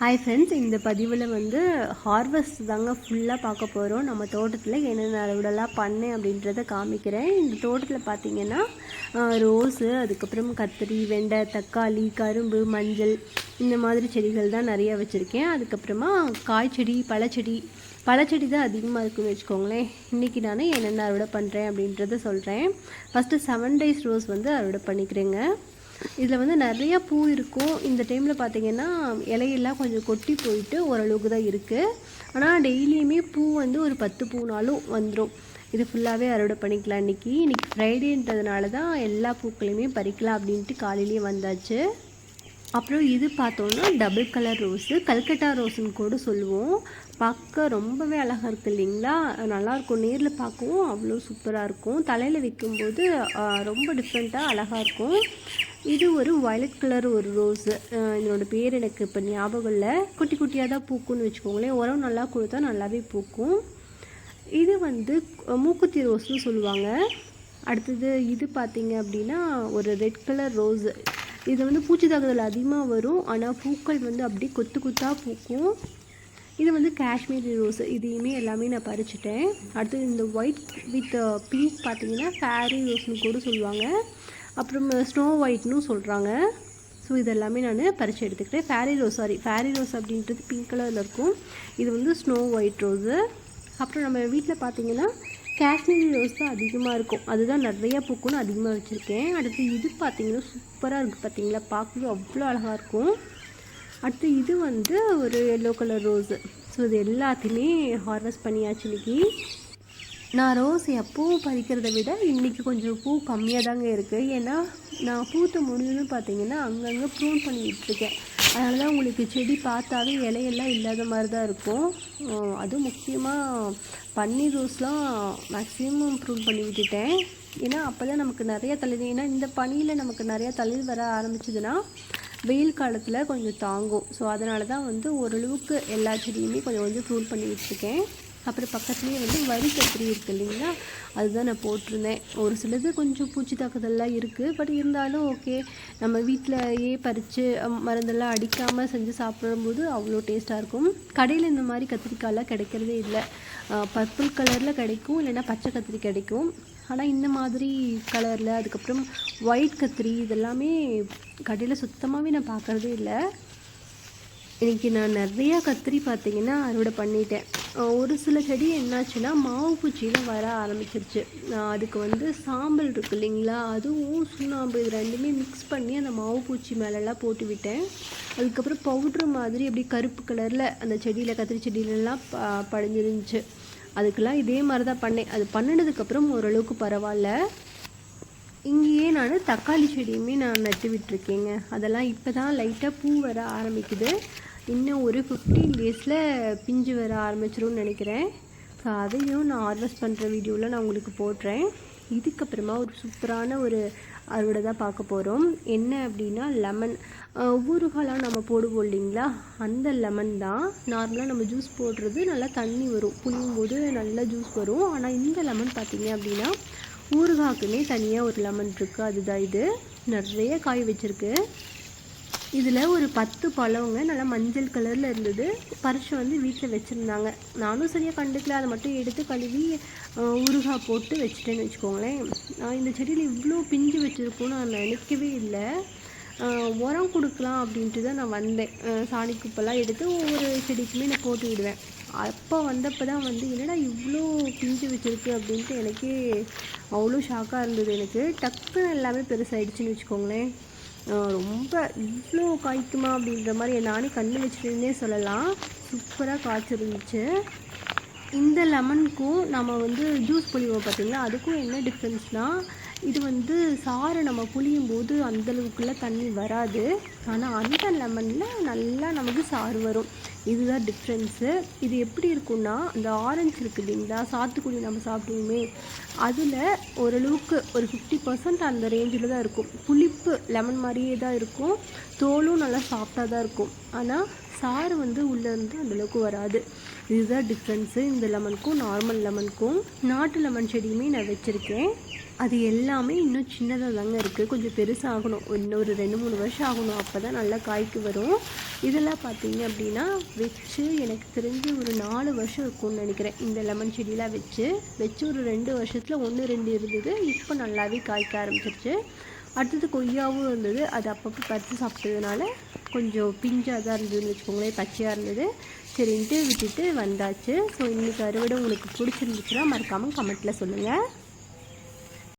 Hi friends இந்த பதிவில் வந்து ஹார்வெஸ்ட் தாங்க ஃபுல்லாக பார்க்க போகிறோம் நம்ம தோட்டத்தில் என்னென்ன அறுவடைலாம் பண்ணேன் அப்படின்றத காமிக்கிறேன். இந்த தோட்டத்தில் பார்த்திங்கன்னா ரோஸு அதுக்கப்புறம் கத்திரி வெண்டை தக்காளி கரும்பு மஞ்சள் இந்த மாதிரி செடிகள் தான் நிறையா வச்சுருக்கேன். அதுக்கப்புறமா காய்ச்செடி பழச்செடி பழச்செடி தான் அதிகமாக இருக்குன்னு வச்சுக்கோங்களேன். இன்றைக்கி நான் என்னென்ன அறுவடை பண்ணுறேன் அப்படின்றத சொல்கிறேன் ஃபஸ்ட்டு செவன் டேஸ் ரோஸ் வந்து அறுவடை பண்ணிக்கிறேங்க. இதில் வந்து நிறைய பூ இருக்கும். இந்த டைமில் பார்த்தீங்கன்னா இலையெல்லாம் கொஞ்சம் கொட்டி போயிட்டு ஓரளவுக்கு தான் இருக்குது ஆனால் டெய்லியுமே பூ வந்து ஒரு பத்து பூனாலும் வந்துடும் இது ஃபுல்லாகவே அறுவடை பண்ணிக்கலாம் இன்றைக்கி இன்றைக்கி ஃப்ரைடேன்றதுனால தான் எல்லா பூக்களையுமே பறிக்கலாம் அப்படின்ட்டு காலையிலேயே வந்தாச்சு. அப்புறம் இது பார்த்தோன்னா டபுள் கலர் ரோஸு கல்கட்டா ரோஸுன்னு கூட சொல்லுவோம். பார்க்க ரொம்பவே அழகாக இருக்குது இல்லைங்களா? நல்லாயிருக்கும் நேரில் பார்க்கவும் அவ்வளோ சூப்பராக இருக்கும். தலையில் வைக்கும்போது ரொம்ப டிஃப்ரெண்ட்டாக அழகாக இருக்கும். இது ஒரு வயலட் கலர் ஒரு ரோஸு இதனோட பேர் எனக்கு இப்போ ஞாபகம் இல்லை. குட்டி குட்டியாக தான் பூக்கும்னு வச்சுக்கோங்களேன். உரம் நல்லா கொடுத்தா நல்லாவே பூக்கும். இது வந்து மூக்குத்தி ரோஸ்னு சொல்லுவாங்க. அடுத்தது இது பார்த்தீங்க அப்படின்னா ஒரு ரெட் கலர் ரோஸு இது வந்து பூச்சி தாக்குதல் அதிகமாக வரும். ஆனால் பூக்கள் வந்து அப்படியே கொத்து கொத்தாக பூக்கும். இது வந்து காஷ்மீரி ரோஸ் இதையுமே எல்லாமே நான் பறிச்சிட்டேன். அடுத்தது இந்த ஒயிட் வித் பிங்க் பார்த்தீங்கன்னா ஃபேரி ரோஸ்னு கூட சொல்லுவாங்க. அப்புறம் ஸ்னோ ஒயிட்னு சொல்கிறாங்க ஸோ இதெல்லாமே நான் பறித்து எடுத்துக்கிட்டேன் fairy rose sorry fairy rose அப்படின்றது பிங்க் கலரில் இருக்கும். இது வந்து ஸ்னோ ஒயிட் ரோஸு அப்புறம் நம்ம வீட்டில் பார்த்தீங்கன்னா காஷ்மீரி ரோஸ் தான் அதிகமாக இருக்கும். அதுதான் நிறையா பூக்குன்னு அதிகமாக வச்சுருக்கேன். அடுத்து இது பார்த்தீங்கன்னா சூப்பராக இருக்குது பார்த்தீங்களா பார்க்கவே அவ்வளோ அழகாக இருக்கும். அடுத்து இது வந்து ஒரு எல்லோ கலர் ரோஸு ஸோ இது எல்லாத்தையுமே ஹார்வெஸ்ட் பண்ணியாச்சு இன்னைக்கு. நான் ரோஸ் எப்போவும் பறிக்கிறத விட இன்றைக்கி கொஞ்சம் பூ கம்மியாக தாங்க இருக்குது ஏன்னா நான் பூத்த முடிஞ்சுன்னு பார்த்தீங்கன்னா அங்கங்கே ப்ரூன் பண்ணி விட்டுருக்கேன். அதனால தான் உங்களுக்கு செடி பார்த்தாவே இலையெல்லாம் இல்லாத மாதிரி தான் இருக்கும் அதுவும் முக்கியமாக பன்னீர் ரோஸ்லாம் மேக்ஸிமம் ப்ரூன் பண்ணி விட்டுட்டேன். ஏன்னா அப்போ தான் நமக்கு நிறைய தளிர் ஏன்னா இந்த பனியில் நமக்கு நிறையா தளிர் வர ஆரம்பிச்சதுன்னா வெயில் காலத்தில் கொஞ்சம் தாங்கும். ஸோ அதனால தான் வந்து ஓரளவுக்கு எல்லா செடியுமே கொஞ்சம் கொஞ்சம் ப்ரூன் பண்ணி விட்டுருக்கேன். அப்புறம் பக்கத்துலேயே வந்து வரி கத்திரி இருக்குது இல்லைங்களா? அதுதான் நான் போட்டிருந்தேன். ஒரு சிலது கொஞ்சம் பூச்சி தாக்குதல்லாம் இருக்குது பட் இருந்தாலும் ஓகே நம்ம வீட்டிலையே பறித்து மருந்தெல்லாம் அடிக்காமல் செஞ்சு சாப்பிடும்போது அவ்வளோ டேஸ்ட்டாக இருக்கும். கடையில் இந்த மாதிரி கத்திரிக்காயெல்லாம் கிடைக்கிறதே இல்லை. பர்பிள் கலரில் கிடைக்கும் இல்லைன்னா பச்சை கத்திரி கிடைக்கும். ஆனால் இந்த மாதிரி கலரில் அதுக்கப்புறம் ஒயிட் கத்திரி இதெல்லாமே கடையில் சுத்தமாகவே நான் பார்க்குறதே இல்லை. இன்றைக்கி நான் நிறையா கத்திரி பார்த்தீங்கன்னா அறுவடை பண்ணிட்டேன். ஒரு சில செடி என்னாச்சுன்னா மாவு பூச்சியில் வர ஆரம்பிச்சிருச்சு. நான் அதுக்கு வந்து சாம்பல் இருக்கு இல்லைங்களா? அதுவும் சுண்ணாம்பு இது ரெண்டுமே மிக்ஸ் பண்ணி அந்த மாவு பூச்சி மேலெல்லாம் போட்டு விட்டேன். அதுக்கப்புறம் பவுட்ரு மாதிரி அப்படி கருப்பு கலரில் அந்த செடியில் கத்திரி செடியிலலாம் ப படிஞ்சிருந்துச்சு. அதுக்கெல்லாம் இதே மாதிரி தான் பண்ணேன். அது பண்ணினதுக்கப்புறம் ஓரளவுக்கு பரவாயில்ல. இங்கேயே நான் தக்காளி செடியுமே நான் நட்டு விட்டுருக்கேங்க. அதெல்லாம் இப்போ தான் லைட்டாக பூ வர ஆரம்பிக்குது. இன்னும் ஒரு ஃபிஃப்டீன் டேஸில் பிஞ்சு வர ஆரம்பிச்சிரும்னு நினைக்கிறேன். ஸோ அதையும் நான் ஹார்வெஸ்ட் பண்ணுற வீடியோவில் நான் உங்களுக்கு போடுறேன். இதுக்கப்புறமா ஒரு சூப்பரான ஒரு அறுவடை தான் பார்க்க போகிறோம் என்ன அப்படின்னா லெமன் ஊறுகாலாம் நம்ம போடுவோம் இல்லைங்களா? அந்த லெமன் தான். நார்மலாக நம்ம ஜூஸ் போடுறது நல்லா தண்ணி வரும். புளியும் போது நல்லா ஜூஸ் வரும். ஆனால் இந்த லெமன் பார்த்தீங்க அப்படின்னா ஊறுகாக்குமே தனியாக ஒரு லெமன் இருக்குது அதுதான் இது. நிறைய காய் வச்சுருக்கு. இதில் ஒரு பத்து பழங்க நல்லா மஞ்சள் கலரில் இருந்தது. பறிச்சு வந்து வீட்டில் வச்சுருந்தாங்க. நானும் சரியாக கண்டுக்கல. அதை மட்டும் எடுத்து கழுவி ஊறுகாய் போட்டு வச்சுட்டேன்னு வச்சுக்கோங்களேன். நான் இந்த செடியில் இவ்வளோ பிஞ்சு வச்சுருக்கோன்னு நான் நினைக்கவே இல்லை. உரம் கொடுக்கலாம் அப்படின்ட்டு தான் நான் வந்தேன். சாணி குப்பெல்லாம் எடுத்து ஒவ்வொரு செடிக்குமே நான் போட்டு விடுவேன். அப்போ வந்தப்போ தான் வந்து என்னடா இவ்வளோ பிஞ்சு வச்சுருக்கு? அப்படின்ட்டு எனக்கே அவ்வளோ ஷாக்காக இருந்தது எனக்கு. டக்குன்னு எல்லாமே பெருசாகிடுச்சின்னு வச்சுக்கோங்களேன். ரொம்ப இவ்வளோ காய்க்குமா அப்படின்ற மாதிரி நானே கண்ணு வச்சுட்டுன்னே சொல்லலாம். சூப்பராக காய்ச்சிருந்துச்சு. இந்த லெமனுக்கும் நம்ம வந்து ஜூஸ் புளிவோம் பார்த்திங்களா? அதுக்கும் என்ன டிஃப்ரென்ஸ்னால் இது வந்து சாறு நம்ம புளியும் போது அந்தளவுக்குள்ளே தண்ணி வராது. ஆனால் அந்த லெமனில் நல்லா நமக்கு சாறு வரும். இதுதான் டிஃப்ரென்ஸு இது எப்படி இருக்கும்னா அந்த ஆரஞ்சு இருக்குது இல்லைங்களா? சாத்துக்குடி நம்ம சாப்பிடுவோமே. அதில் ஓரளவுக்கு ஒரு ஃபிஃப்டி பர்சன்ட் அந்த ரேஞ்சில் தான் இருக்கும். புளிப்பு லெமன் மாதிரியே தான் இருக்கும். தோலும் நல்லா சாஃப்டாக தான் இருக்கும். ஆனால் சாறு வந்து உள்ளேருந்து அந்தளவுக்கு வராது. இதுதான் டிஃப்ரென்ஸு இந்த லெமனுக்கும் நார்மல் லெமனுக்கும் நாட்டு லெமன் செடியுமே நான் வச்சுருக்கேன். அது எல்லாமே இன்னும் சின்னதாக தாங்க இருக்குது கொஞ்சம் பெருசாகணும். இன்னொரு ரெண்டு மூணு வருஷம் ஆகணும். அப்போ தான் நல்லா காய்க்கு வரும். இதெல்லாம் பார்த்தீங்க அப்படின்னா வச்சு எனக்கு தெரிஞ்சு ஒரு நாலு வருஷம் இருக்கும்னு நினைக்கிறேன். இந்த லெமன் செடியெலாம் வச்சு வச்சு ஒரு ரெண்டு வருஷத்தில் ஒன்று ரெண்டு இருந்தது. இப்போ நல்லாவே காய்க்க ஆரம்பிச்சிருச்சு. அடுத்தது கொய்யாவும் இருந்தது. அது அப்பப்போ பறித்து சாப்பிட்டதுனால கொஞ்சம் பிஞ்சாக தான் இருந்ததுன்னு வச்சுக்கோங்களேன் பச்சையாக இருந்தது. சரின்ட்டு விட்டுட்டு வந்தாச்சு. ஸோ இன்றைக்கி அறுவடை உங்களுக்கு பிடிச்சிருந்துச்சுன்னா மறக்காமல் கமெண்ட்டில் சொல்லுங்கள்